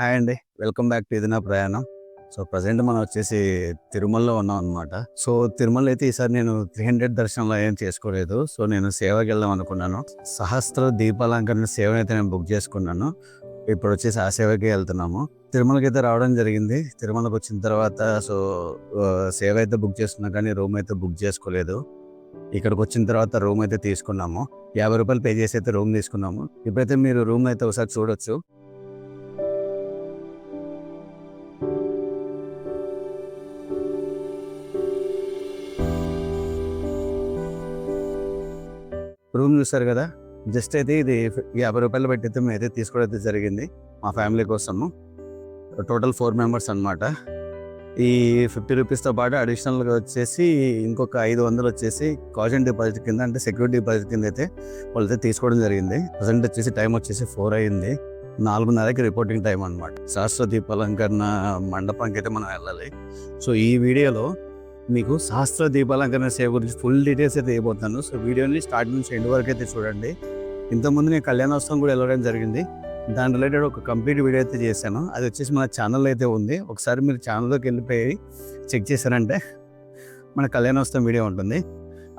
Hi అండి. Welcome back to ఇది నా ప్రయాణం. సో ప్రజెంట్ మనం వచ్చేసి తిరుమలలో ఉన్నాం అనమాట సో తిరుమల అయితే ఈసారి నేను త్రీ హండ్రెడ్ దర్శనంలో ఏం చేసుకోలేదు. సో నేను సేవకి వెళ్దాం అనుకున్నాను. సహస్ర దీపాలంకరణ సేవ అయితే నేను బుక్ చేసుకున్నాను. ఇప్పుడు వచ్చేసి ఆ సేవకి వెళ్తున్నాము. తిరుమలకి అయితే రావడం జరిగింది. తిరుమలకు వచ్చిన తర్వాత సో సేవ అయితే బుక్ చేసుకున్నా కానీ రూమ్ అయితే బుక్ చేసుకోలేదు. ఇక్కడికి వచ్చిన తర్వాత రూమ్ అయితే తీసుకున్నాము. యాభై రూపాయలు పే చేసి అయితే రూమ్ తీసుకున్నాము. ఇప్పుడైతే మీరు రూమ్ అయితే ఒకసారి చూడొచ్చు. రూమ్ చూసారు కదా? జస్ట్ అయితే ఇది యాభై రూపాయలు పెట్టి అయితే మేము అయితే తీసుకోవడం అయితే జరిగింది మా ఫ్యామిలీ కోసము. టోటల్ ఫోర్ మెంబర్స్ అనమాట ఈ ఫిఫ్టీ రూపీస్తో పాటు అడిషనల్గా వచ్చేసి ఇంకొక ఐదు వందలు వచ్చేసి కాషన్ డిపాజిట్ కింద అంటే సెక్యూరిటీ డిపాజిట్ కింద అయితే వాళ్ళైతే తీసుకోవడం జరిగింది. ప్రజెంట్ వచ్చేసి టైం వచ్చేసి ఫోర్ అయింది. నాలుగున్నరకి రిపోర్టింగ్ టైం అనమాట శాస్త్ర దీపాలంకరణ మండపానికి అయితే మనం వెళ్ళాలి. సో ఈ వీడియోలో మీకు శాస్త్ర దీపాలంకరణ సేవ గురించి ఫుల్ డీటెయిల్స్ అయితే ఇవ్వబోతున్నాను. సో వీడియోని స్టార్ట్ నుంచి ఎండ్ వరకు అయితే చూడండి. ఇంతకుముందు నేను కళ్యాణోత్సవం కూడా వెళ్ళడం జరిగింది. దాని రిలేటెడ్ ఒక కంప్లీట్ వీడియో అయితే చేశాను. అది వచ్చేసి మన ఛానల్ అయితే ఉంది. ఒకసారి మీరు ఛానల్లోకి వెళ్ళిపోయి చెక్ చేశారంటే మన కళ్యాణోత్సవం వీడియో ఉంటుంది.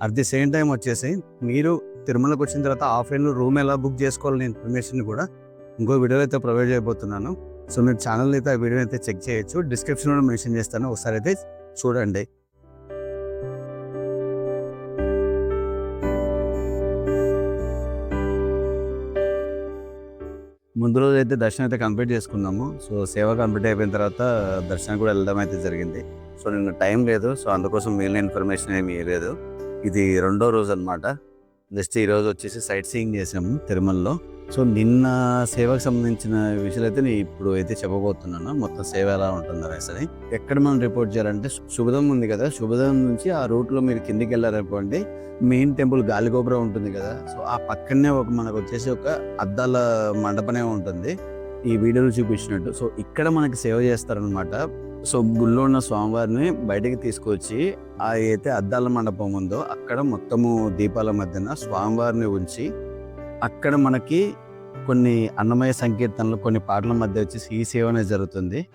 అట్ ది సేమ్ టైం వచ్చేసి మీరు తిరుమలకు వచ్చిన తర్వాత ఆఫ్లైన్లో రూమ్ ఎలా బుక్ చేసుకోవాలనే ఇన్ఫర్మేషన్ కూడా ఇంకో వీడియోలో అయితే ప్రొవైడ్ చేయబోతున్నాను. సో మీరు ఛానల్ అయితే ఆ వీడియో అయితే చెక్ చేయొచ్చు. డిస్క్రిప్షన్లో మెన్షన్ చేస్తాను. ఒకసారి అయితే చూడండి. ముందు రోజు అయితే దర్శనం అయితే కంప్లీట్ చేసుకున్నాము. సో సేవ కంప్లీట్ అయిపోయిన తర్వాత దర్శనం కూడా వెళ్ళడం అయితే జరిగింది. సో నేను టైం లేదు. సో అందుకోసం మిగిలిన ఇన్ఫర్మేషన్ ఏమీ లేదు. ఇది రెండో రోజు అనమాట జస్ట్ ఈ రోజు వచ్చేసి సైట్ సీయింగ్ చేసాము తిరుమలలో. సో నిన్న సేవకు సంబంధించిన విషయాలు అయితే నేను ఇప్పుడు అయితే చెప్పబోతున్నాను. మొత్తం సేవ ఎలా ఉంటుందో అనేసి ఎక్కడ మనం రిపోర్ట్ చేయాలంటే శుభదం ఉంది కదా. శుభదం నుంచి ఆ రూట్లో మీరు కిందికి వెళ్ళారనుకోండి మెయిన్ టెంపుల్ గాలిగోపురం ఉంటుంది కదా. సో ఆ పక్కనే ఒక మనకు వచ్చేసి ఒక అద్దాల మండపనే ఉంటుంది. ఈ వీడియోలో చూపించినట్టు. సో ఇక్కడ మనకి సేవ చేస్తారనమాట సో గుళ్ళో ఉన్న స్వామివారిని బయటికి తీసుకొచ్చి ఆ అయితే అద్దాల మండపం ఉందో అక్కడ మొత్తము దీపాల మధ్యన స్వామివారిని ఉంచి అక్కడ మనకి కొన్ని అన్నమయ సంకీర్తనలు కొన్ని పాటల మధ్య వచ్చేసి ఈ సేవ అనేది జరుగుతుంది.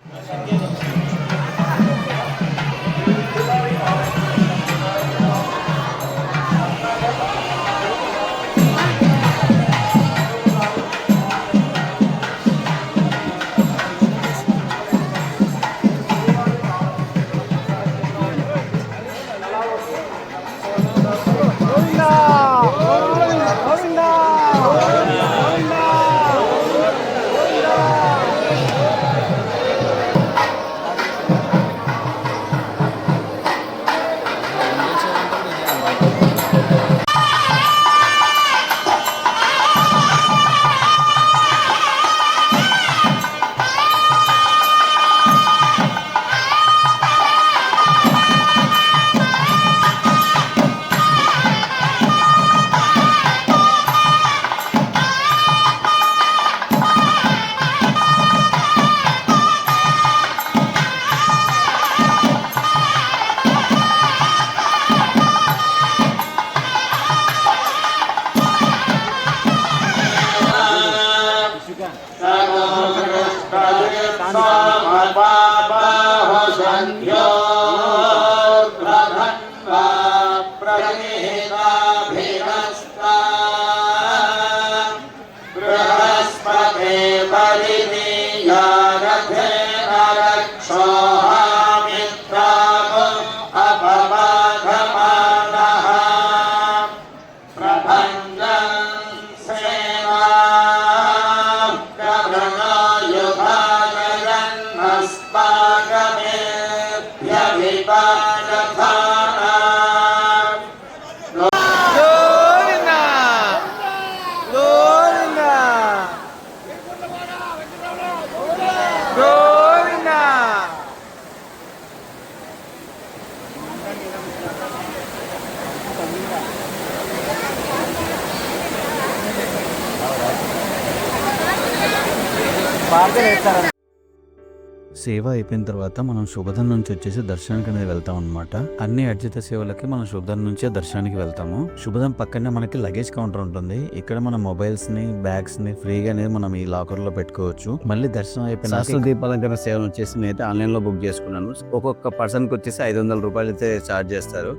సేవ అయిపోయిన తర్వాత మనం శుభధన్ నుంచి వచ్చేసి దర్శనానికి అనేది వెళ్తాం అనమాట అన్ని అర్జిత సేవలకి మనం శుభధన్ నుంచే దర్శనానికి వెళ్తాము. శుభధన్ పక్కనే మనకి లగేజ్ కౌంటర్ ఉంటుంది. ఇక్కడ మన మొబైల్స్ని బ్యాగ్స్ని ఫ్రీగా అనేది మనం ఈ లాకర్లో పెట్టుకోవచ్చు. మళ్ళీ దర్శనం అయిపోయిన అసలు దీపాలంకరణ సేవలు వచ్చేసి నేనైతే ఆన్లైన్లో బుక్ చేసుకున్నాను. ఒక్కొక్క పర్సన్కి వచ్చేసి ఐదు వందల రూపాయలు అయితే ఛార్జ్ చేస్తారు.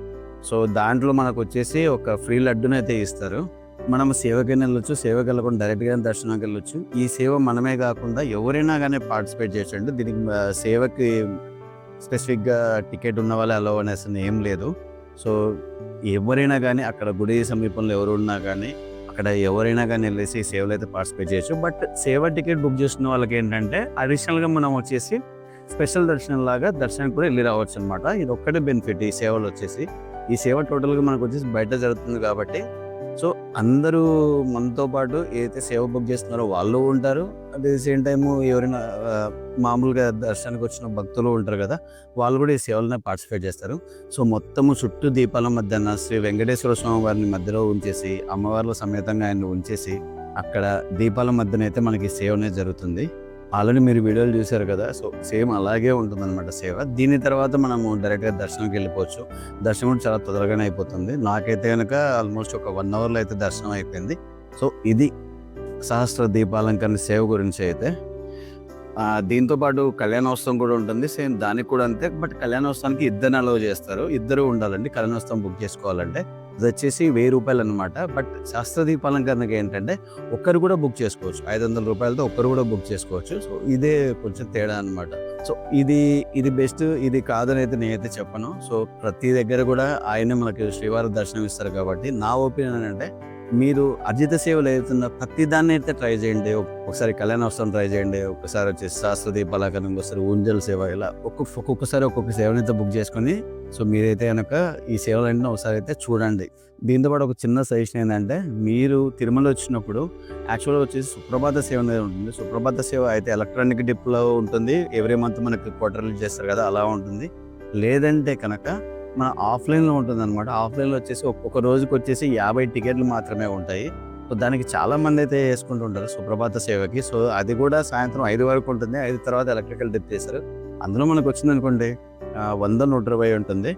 సో దాంట్లో మనకు వచ్చేసి ఒక ఫ్రీ లడ్డునైతే ఇస్తారు. మనం సేవకి వెళ్ళొచ్చు సేవకి వెళ్ళకుండా డైరెక్ట్గా దర్శనానికి వెళ్ళొచ్చు. ఈ సేవ మనమే కాకుండా ఎవరైనా కానీ పార్టిసిపేట్ చేసండి దీనికి సేవకి స్పెసిఫిక్గా టికెట్ ఉన్న వాళ్ళు అలో అనేసి ఏం లేదు. సో ఎవరైనా కానీ అక్కడ గుడి సమీపంలో ఎవరు ఉన్నా కానీ అక్కడ ఎవరైనా కానీ వెళ్ళేసి ఈ అయితే పార్టిసిపేట్ చేయొచ్చు. బట్ సేవ టికెట్ బుక్ చేసిన వాళ్ళకి ఏంటంటే అడిషనల్గా మనం వచ్చేసి స్పెషల్ దర్శనం లాగా దర్శనం కూడా వెళ్ళి రావచ్చు అనమాట ఇది ఒక్కటే బెనిఫిట్ ఈ సేవలు వచ్చేసి. ఈ సేవ టోటల్గా మనకు వచ్చేసి బయట జరుగుతుంది కాబట్టి సో అందరూ మనతో పాటు ఏదైతే సేవ బుక్ చేస్తున్నారో వాళ్ళు ఉంటారు. అట్ ది సేమ్ టైం ఎవరైనా మామూలుగా దర్శనానికి వచ్చిన భక్తులు ఉంటారు కదా వాళ్ళు కూడా ఈ సేవలనే పార్టిసిపేట్ చేస్తారు. సో మొత్తము చుట్టూ దీపాల మధ్యన శ్రీ వెంకటేశ్వర స్వామి వారిని మధ్యలో ఉంచేసి అమ్మవార్ల సమేతంగా ఆయన ఉంచేసి అక్కడ దీపాల మధ్యన అయితే మనకి సేవ అనేది జరుగుతుంది. ఆల్రెడీ మీరు వీడియోలు చూశారు కదా సో సేమ్ అలాగే ఉంటుందన్నమాట సేవ. దీని తర్వాత మనము డైరెక్ట్గా దర్శనంకి వెళ్ళిపోవచ్చు. దర్శనం కూడా చాలా తొందరగానే అయిపోతుంది. నాకైతే కనుక ఆల్మోస్ట్ ఒక వన్ అవర్లో అయితే దర్శనం అయిపోయింది. సో ఇది సహస్ర దీపాలంకరణ సేవ గురించి అయితే. దీంతోపాటు దీంతో పాటు కళ్యాణోత్సవం కూడా ఉంటుంది. సేమ్ దానికి కూడా అంతే. బట్ కళ్యాణోత్సవానికి ఇద్దరిని అలవ్ చేస్తారు. ఇద్దరు ఉండాలండి. కళ్యాణోత్సవం బుక్ చేసుకోవాలంటే. అది వచ్చేసి వెయ్యి రూపాయలు అనమాట బట్ శాస్త్ర దీపాలంకరణకి ఏంటంటే ఒక్కరు కూడా బుక్ చేసుకోవచ్చు. ఐదు వందల రూపాయలతో ఒక్కరు కూడా బుక్ చేసుకోవచ్చు. సో ఇదే కొంచెం తేడా అనమాట సో ఇది ఇది బెస్ట్ ఇది కాదని అయితే నేనైతే చెప్పను. సో ప్రతి దగ్గర కూడా ఆయన మనకి శ్రీవారి దర్శనం ఇస్తారు కాబట్టి నా ఒపీనియన్ అంటే మీరు అర్జిత సేవలు అవుతున్న ప్రతి దాన్ని అయితే ట్రై చేయండి. ఒకసారి కళ్యాణోత్సవం ట్రై చేయండి. ఒకసారి వచ్చేసి శాస్త్ర దీపాలంకరణ ఒకసారి ఊంజల సేవ ఇలా ఒక్కొక్క ఒక్కొక్కసారి ఒక్కొక్క సేవని అయితే బుక్ చేసుకొని సో మీరైతే కనుక ఈ సేవలన్నీ ఒకసారి అయితే చూడండి. దీంతో పాటు ఒక చిన్న సజెషన్ ఏంటంటే మీరు తిరుమల వచ్చినప్పుడు యాక్చువల్గా వచ్చేసి సుప్రభాత సేవ అనేది ఉంటుంది. సుప్రభాత సేవ అయితే ఎలక్ట్రానిక్ డిప్లో ఉంటుంది. ఎవ్రీ మంత్ మనకి క్వార్టర్లీ చేస్తారు కదా అలా ఉంటుంది. లేదంటే కనుక మన ఆఫ్లైన్లో ఉంటుంది అనమాట ఆఫ్లైన్లో వచ్చేసి ఒక్కొక్క రోజుకి వచ్చేసి యాభై టికెట్లు మాత్రమే ఉంటాయి. సో దానికి చాలా మంది అయితే వేసుకుంటుంటారు సుప్రభాత సేవకి. సో అది కూడా సాయంత్రం ఐదు వరకు ఉంటుంది. ఐదు తర్వాత ఎలక్ట్రికల్ డిప్ చేస్తారు. అందులో మనకు వచ్చింది అనుకోండి వంద నూట ఇరవై ఉంటుంది.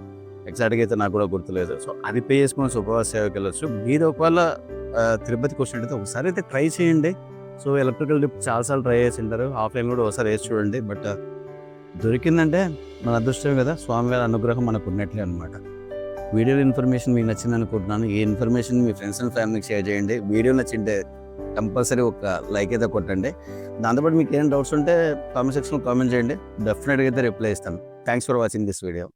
ఎగ్జాక్ట్గా అయితే నాకు కూడా గుర్తులేదు. సో అది పే చేసుకుని సుప్రభాత సేవకి వెళ్ళొచ్చు. మీరు ఒకవేళ తిరుపతికి వచ్చినట్టయితే ఒకసారి అయితే ట్రై చేయండి. సో ఎలక్ట్రికల్ డిప్ చాలాసార్లు ట్రై చేసి ఉంటారు. ఆఫ్లైన్ కూడా ఒకసారి వేసి చూడండి. బట్ దొరికిందంటే మన అదృష్టం కదా? స్వామివారి అనుగ్రహం మనకు ఉన్నట్లే అనమాట వీడియో ఇన్ఫర్మేషన్ మీకు నచ్చింది అనుకుంటున్నాను. ఈ ఇన్ఫర్మేషన్ మీ ఫ్రెండ్స్ అండ్ ఫ్యామిలీకి షేర్ చేయండి. వీడియో నచ్చింటే కంపల్సరీ ఒక లైక్ అయితే కొట్టండి. దాంతోపాటు మీకు ఏం డౌట్స్ ఉంటే కామెంట్ సెక్షన్లో కామెంట్ చేయండి. డెఫినెట్గా అయితే రిప్లై ఇస్తాను. Thanks for watching this video